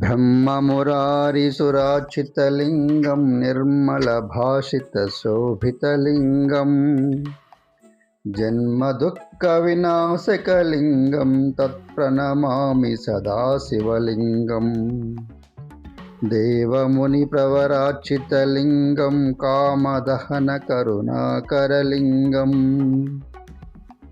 ब्रह्ममुरारिसुराचितलिङ्गं निर्मलभाषितशोभितलिङ्गं जन्मदुःखविनाशकलिङ्गं तत्प्रणमामि सदाशिवलिङ्गम् देवमुनिप्रवराचितलिङ्गं कामदहनकरुणाकरलिङ्गम्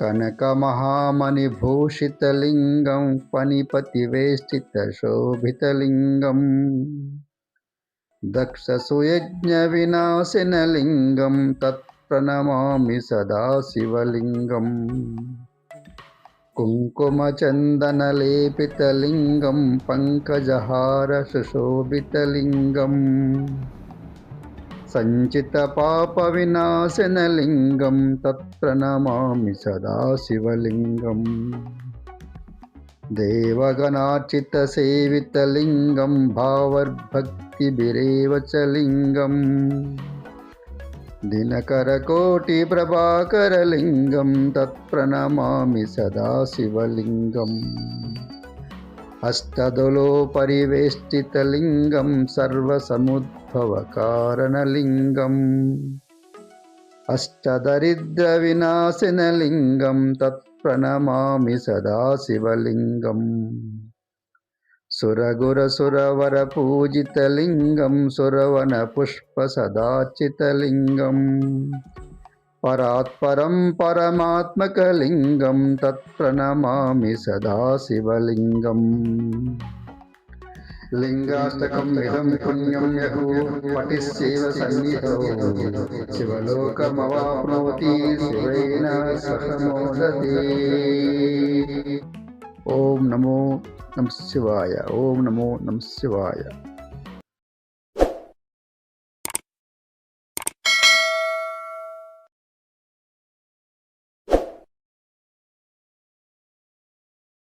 कनकमहामणिभूषितलिङ्गं पणिपतिवेष्टितशोभितलिङ्गम् दक्षसुयज्ञविनाशिनलिङ्गं तत्प्रणमामि सदाशिवलिङ्गम् कुङ्कुमचन्दनलेपितलिङ्गं पङ्कजहारसुशोभितलिङ्गम् सञ्चितपापविनाशनलिङ्गं तत्र नमामि सदा शिवलिङ्गम् देवगणार्चितसेवितलिङ्गं भावर्भक्तिभिरेव च लिङ्गम्। दिनकरकोटिप्रभाकरलिङ्गं तत्प्रणमामि सदा शिवलिङ्गम् అష్టదలో పరివేష్టితలింగం సర్వసముద్భవకారణలింగం. అష్టదరిద్ర వినాశనలింగం తత్ప్రణమామి సదాశివలింగం. సురగురసురవర పూజితలింగం సురవన పుష్ప సదాచితలింగం परात्परं परमात्मकलिङ्गं तत्प्रणमामि सदा शिवलिङ्गम्। लिङ्गाष्टकम् इदं पुण्यं यः पठिस्यैव सन्निधौ। शिवलोकमवाप्नोति, शिवेन सह मोदते। नमो नमः शिवाय, ॐ नमो नमः शिवाय।